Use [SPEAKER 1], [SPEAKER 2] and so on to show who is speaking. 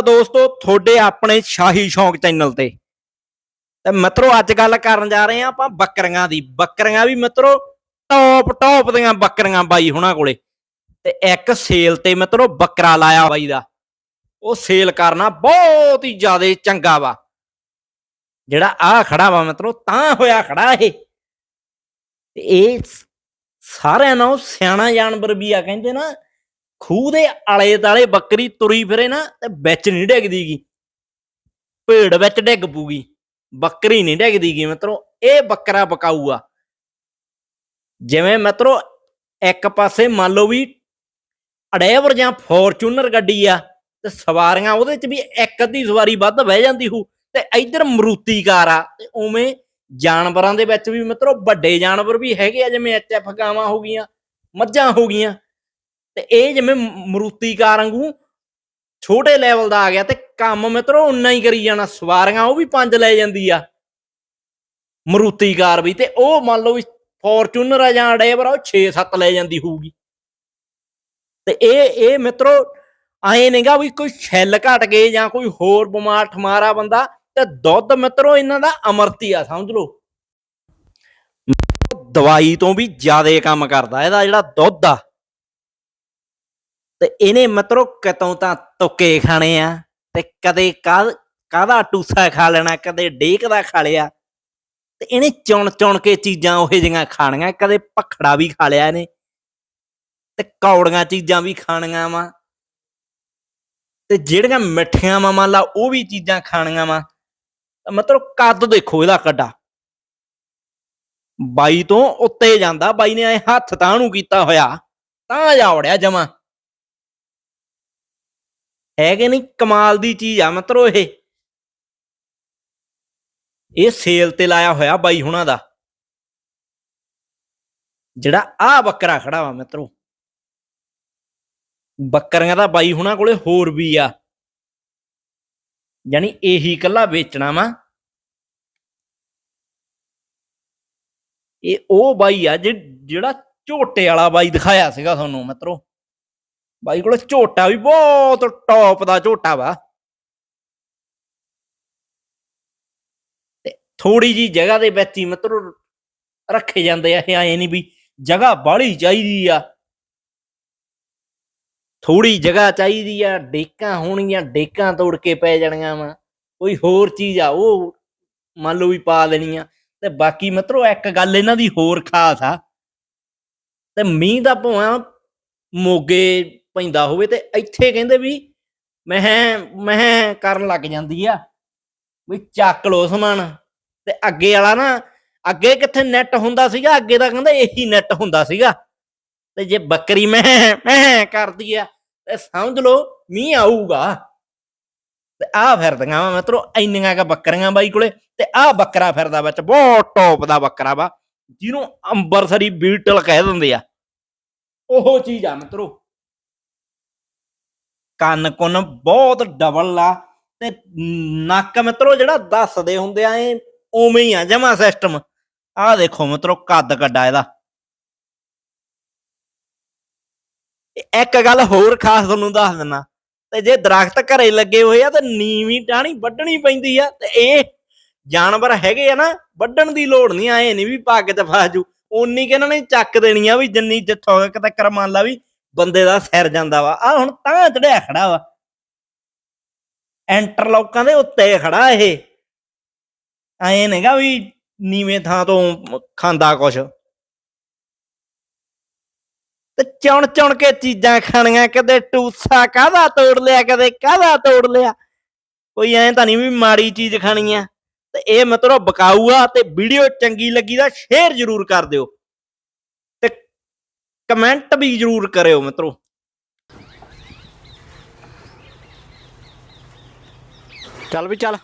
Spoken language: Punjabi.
[SPEAKER 1] ਆ ਦੋਸਤੋ, ਤੁਹਾਡੇ ਆਪਣੇ ਸ਼ਾਹੀ ਸ਼ੌਂਕ ਚੈਨਲ ਤੇ। ਤੇ ਮਿੱਤਰੋ, ਅੱਜ ਗੱਲ ਕਰਨ ਜਾ ਰਹੇ ਆ ਆਪਾਂ ਬੱਕਰੀਆਂ ਦੀ। ਬੱਕਰੀਆਂ ਵੀ ਮਿੱਤਰੋ ਟੌਪ ਟੌਪ ਦੀਆਂ ਬੱਕਰੀਆਂ ਬਾਈ ਹੁਣਾਂ ਕੋਲੇ। ਤੇ ਇੱਕ ਸੇਲ ਤੇ ਮਿੱਤਰੋ, ਬੱਕਰਾ ਲਾਇਆ ਬਾਈ ਦਾ। ਉਹ ਸੇਲ ਕਰਨਾ ਬਹੁਤ ਹੀ ਜ਼ਿਆਦਾ ਚੰਗਾ ਵਾ। ਜਿਹੜਾ ਆ ਖੜਾ ਵਾ ਮਿੱਤਰੋ, ਤਾਂ ਹੋਇਆ ਖੜਾ ਇਹ। ਤੇ ਇਹ ਸਾਰਿਆਂ ਨਾਲੋਂ ਸਿਆਣਾ ਜਾਨਵਰ ਵੀ ਆ, ਕਹਿੰਦੇ ਨਾ। ਖੂਹ ਦੇ ਆਲੇ ਦਾਲੇ ਬੱਕਰੀ ਤੁਰੀ ਫਿਰੇ ਨਾ ਤੇ ਵਿੱਚ ਨਹੀਂ ਡਿੱਗਦੀਗੀ। ਭੇੜ ਵਿੱਚ ਡਿੱਗ ਪੂਗੀ ਬੱਕਰੀ ਨਹੀਂ ਡਿੱਗਦੀਗੀ ਮਿੱਤਰੋ, ਇਹ ਬੱਕਰਾ ਬਕਾਊ ਆ ਜਿਵੇਂ ਮਿੱਤਰੋ, ਇੱਕ ਪਾਸੇ ਮੰਨ ਲਓ ਵੀ ਅਡੈਵਰ ਜਾਂ ਫੋਰਚੂਨਰ ਗੱਡੀ ਆ ਤੇ ਸਵਾਰੀਆਂ ਉਹਦੇ ਚ ਵੀ ਇੱਕ ਅੱਧੀ ਸਵਾਰੀ ਵੱਧ ਬਹਿ ਜਾਂਦੀ ਹੂ ਤੇ ਇੱਧਰ ਮਰੂਤੀ ਕਾਰ ਆ ਤੇ ਉਵੇਂ ਜਾਨਵਰਾਂ ਦੇ ਵਿੱਚ ਵੀ ਮਿੱਤਰੋ ਵੱਡੇ ਜਾਨਵਰ ਵੀ ਹੈਗੇ ਆ, ਜਿਵੇਂ ਐਚਐਫ ਗਾਵਾਂ ਹੋ ਗਈਆਂ, ਮੱਝਾਂ ਹੋ ਗਈਆਂ। ਤੇ ਇਹ ਜਿਵੇਂ ਮ- ਮਰੂਤੀ ਕਾਰ ਵਾਂਗੂ ਛੋਟੇ ਲੈਵਲ ਦਾ ਆ ਗਿਆ ਤੇ ਕੰਮ ਮਿੱਤਰੋ ਉਨਾ ਹੀ ਕਰੀ ਜਾਣਾ, ਸਵਾਰੀਆਂ ਉਹ ਵੀ ਪੰਜ ਲੈ ਜਾਂਦੀ ਆ। ਮਰੂਤੀ ਕਾਰ ਵੀ ਤੇ ਉਹ ਮੰਨ ਲਓ ਵੀ ਫੋਰਚੂਨਰ ਆ ਜਾਂ ਡੇਵਰ ਆ, ਉਹ 6-7 ਲੈ ਜਾਂਦੀ ਹੋਊਗੀ। ਤੇ ਇਹ ਇਹ ਮਿੱਤਰੋ ਐ ਨਹੀਂਗਾ ਵੀ ਕੋਈ ਛੈਲ ਘਟ ਗਏ ਜਾਂ ਕੋਈ ਹੋਰ ਬਿਮਾਰ ਠਮਾਰਾ ਬੰਦਾ ਤੇ ਦੁੱਧ ਮਿੱਤਰੋ ਇਹਨਾਂ ਦਾ ਅਮਰਤੀ ਆ, ਸਮਝ ਲਓ। ਦਵਾਈ ਤੋਂ ਵੀ ਜ਼ਿਆਦਾ ਕੰਮ ਕਰਦਾ, ਇਹਦਾ ਜਿਹੜਾ ਦੁੱਧ ਆ ਤੇ ਇਹਨੇ ਮਿੱਤਰੋ ਕਤੋਂ ਤਾਂ ਤੁੱਕੇ ਖਾਣੇ ਆ ਤੇ ਕਦੇ ਕਾਹ, ਕਾਹਦਾ ਟੂਸਾ ਖਾ ਲੈਣਾ, ਕਦੇ ਡੇਕ ਦਾ ਖਾ ਲਿਆ। ਤੇ ਇਹਨੇ ਚੁਣ ਚੁਣ ਕੇ ਚੀਜ਼ਾਂ ਉਹ ਜਿਹੀਆਂ ਖਾਣੀਆਂ, ਕਦੇ ਪਖੜਾ ਵੀ ਖਾ ਲਿਆ ਇਹਨੇ। ਤੇ ਕੌੜੀਆਂ ਚੀਜ਼ਾਂ ਵੀ ਖਾਣੀਆਂ ਵਾ। ਤੇ ਜਿਹੜੀਆਂ ਮਿੱਠੀਆਂ ਵਾ, ਮੰਨ ਲਾ, ਉਹ ਵੀ ਚੀਜ਼ਾਂ ਖਾਣੀਆਂ ਵਾ। ਮਤਲਬ ਕੱਦ ਦੇਖੋ ਇਹਦਾ ਕੱਡਾ ਬਾਈ ਤੋਂ ਉੱਤੇ ਜਾਂਦਾ, ਬਾਈ ਨੇ ਐ ਹੱਥ ਤਾਂ ਨੂੰ ਕੀਤਾ ਹੋਇਆ, ਤਾਂ ਜਾ ਵੜਿਆ ਜਮਾ। ਹੈ ਕਿ ਨਹੀਂ? ਕਮਾਲ ਦੀ ਚੀਜ਼ ਆ ਮਤਰੋ ਇਹ। ਇਹ ਸੇਲ ਤੇ ਲਾਇਆ ਹੋਇਆ ਬਾਈ ਹੁਣਾਂ ਦਾ। ਜਿਹੜਾ ਆ ਬੱਕਰਾ ਖੜਾ ਵਾ ਮਿੱਤਰੋ। ਬੱਕਰੀਆਂ ਦਾ ਬਾਈ ਹੁਣਾਂ ਕੋਲੇ ਹੋਰ ਵੀ ਆ। ਯਾਨੀ ਇਹੀ ਕੱਲਾ ਵੇਚਣਾ ਵਾ। ਇਹ ਉਹ ਬਾਈ ਆ ਜਿ- ਜਿਹੜਾ ਝੋਟੇ ਵਾਲਾ ਬਾਈ ਦਿਖਾਇਆ ਸੀਗਾ ਤੁਹਾਨੂੰ ਮਿੱਤਰੋ। ਬਾਈ ਕੋਲ ਝੋਟਾ ਵੀ ਬਹੁਤ ਟੌਪ ਦਾ ਝੋਟਾ ਵਾ। ਤੇ ਥੋੜੀ ਜੀ ਜਗ੍ਹਾ ਦੇ ਵਿੱਚ ਹੀ ਮਤਲਬ ਰੱਖੇ ਜਾਂਦੇ ਆ ਇਹ, ਐ ਨਹੀਂ ਵੀ ਜਗ੍ਹਾ ਬਾਹਲੀ ਚਾਹੀਦੀ ਆ। ਥੋੜੀ ਜਗ੍ਹਾ ਚਾਹੀਦੀ ਆ, ਡੇਕਾਂ ਹੋਣਗੀਆਂ, ਡੇਕਾਂ ਤੋੜ ਕੇ ਪੈ ਜਾਣੀਆਂ ਵਾ। ਕੋਈ ਹੋਰ ਚੀਜ਼ ਆ, ਉਹ ਮੰਨ ਲਓ ਵੀ ਪਾ ਦੇਣੀ ਆ। ਤੇ ਬਾਕੀ ਮਤਲਬ ਇੱਕ ਗੱਲ ਇਹਨਾਂ ਦੀ ਹੋਰ ਖਾਸ ਆ। ਤੇ ਮੀਂਹ ਦਾ ਭਾਵੇਂ ਮੋਗੇ ਪੈਂਦਾ ਹੋਵੇ ਤੇ ਇੱਥੇ ਕਹਿੰਦੇ ਵੀ ਮੈਂ ਮੈਂ ਕਰਨ ਲੱਗ ਜਾਂਦੀ ਆ। ਵੀ ਚੱਕ ਲੋ ਸਮਾਨ। ਤੇ ਅੱਗੇ ਵਾਲਾ ਨਾ, ਅੱਗੇ ਕਿੱਥੇ ਨੈਟ ਹੁੰਦਾ ਸੀਗਾ, ਅੱਗੇ ਦਾ ਕਹਿੰਦਾ ਇਹੀ ਨੈਟ ਹੁੰਦਾ ਸੀਗਾ। ਤੇ ਜੇ ਬੱਕਰੀ ਮੈਂ ਮੈਂ ਕਰਦੀ ਆ, ਤੇ ਸਮਝ ਲਓ ਮੀਂਹ ਆਊਗਾ। ਤੇ ਆ ਫਿਰਦੀਆਂ ਵਾ ਮਿੱਤਰੋ, ਇੰਨੀਆਂ ਕ ਬੱਕਰੀਆਂ ਬਾਈ ਕੋਲੇ। ਤੇ ਆ ਬੱਕਰਾ ਫਿਰਦਾ ਵਿੱਚ, ਬਹੁਤ ਟੌਪ ਦਾ ਬੱਕਰਾ ਵਾ, ਜਿਹਨੂੰ ਅੰਬਰਸਰੀ ਬੀਟਲ ਕਹਿ ਦਿੰਦੇ ਆ। ਉਹ ਚੀਜ਼ ਆ ਮਿੱਤਰੋ। ਕੰਨ ਕੁੰਨ ਬਹੁਤ ਡਬਲ ਆ ਤੇ ਨੱਕ ਮਿੱਤਰੋ ਜਿਹੜਾ ਦੱਸਦੇ ਹੁੰਦੇ ਆ, ਇਹ ਉਵੇਂ ਹੀ ਆ, ਜਮਾ ਸਿਸਟਮ ਆਹ ਦੇਖੋ ਮਿੱਤਰੋ, ਕੱਦ ਕੱਡਾ ਇਹਦਾ। ਇੱਕ ਗੱਲ ਹੋਰ ਖਾਸ ਤੁਹਾਨੂੰ ਦੱਸ ਦਿੰਨਾ, ਤੇ ਜੇ ਦਰਖਤ ਘਰੇ ਲੱਗੇ ਹੋਏ ਆ, ਤੇ ਨੀਵੀਂ ਟਾਣੀ ਵੱਢਣੀ ਪੈਂਦੀ ਆ, ਤੇ ਇਹ ਜਾਨਵਰ ਹੈਗੇ ਆ ਨਾ, ਵੱਢਣ ਦੀ ਲੋੜ ਨਹੀਂ ਆਏ ਨਹੀਂ ਵੀ ਪੱਗ ਤੇ ਫਾਜੂ। ਉਨੀ ਕਿ ਇਹਨਾਂ ਨੇ ਚੱਕ ਦੇਣੀ ਆ ਵੀ ਜਿੰਨੀ ਜਿੱਥੋਂ ਤੱਕ ਮੰਨ ਲਾ ਵੀ ਬੰਦੇ ਦਾ ਸਿਰ ਜਾਂਦਾ ਵਾ। ਆ ਹੁਣ ਤਾਂ ਚੜਿਆ ਖੜਾ ਵਾ। ਇੰਟਰਲੌਕਾਂ ਦੇ ਉੱਤੇ ਖੜਾ ਇਹ। ਐ ਨਹੀਂਗਾ ਵੀ ਨੀਵੇਂ ਥਾਂ ਤੋਂ ਖਾਂਦਾ ਕੁਛ। ਤੇ ਚੁਣ ਚੁਣ ਕੇ ਚੀਜ਼ਾਂ ਖਾਣੀਆਂ, ਕਦੇ ਟੂਸਾ ਕਾਹਦਾ ਤੋੜ ਲਿਆ, ਕਦੇ ਕਾਹਦਾ ਤੋੜ ਲਿਆ। ਕੋਈ ਐਂ ਤਾਂ ਨਹੀਂ ਵੀ ਮਾੜੀ ਚੀਜ਼ ਖਾਣੀ ਆ। ਤੇ ਇਹ ਮਤਲਬ ਬਕਾਊ ਆ ਤੇ ਵੀਡੀਓ ਚੰਗੀ ਲੱਗੀ ਤਾਂ ਸ਼ੇਅਰ ਜ਼ਰੂਰ ਕਰ ਦਿਓ। ਕਮੈਂਟ ਵੀ ਜ਼ਰੂਰ ਕਰਿਓ ਮਿੱਤਰੋ। ਚੱਲ ਵੀ ਚੱਲ।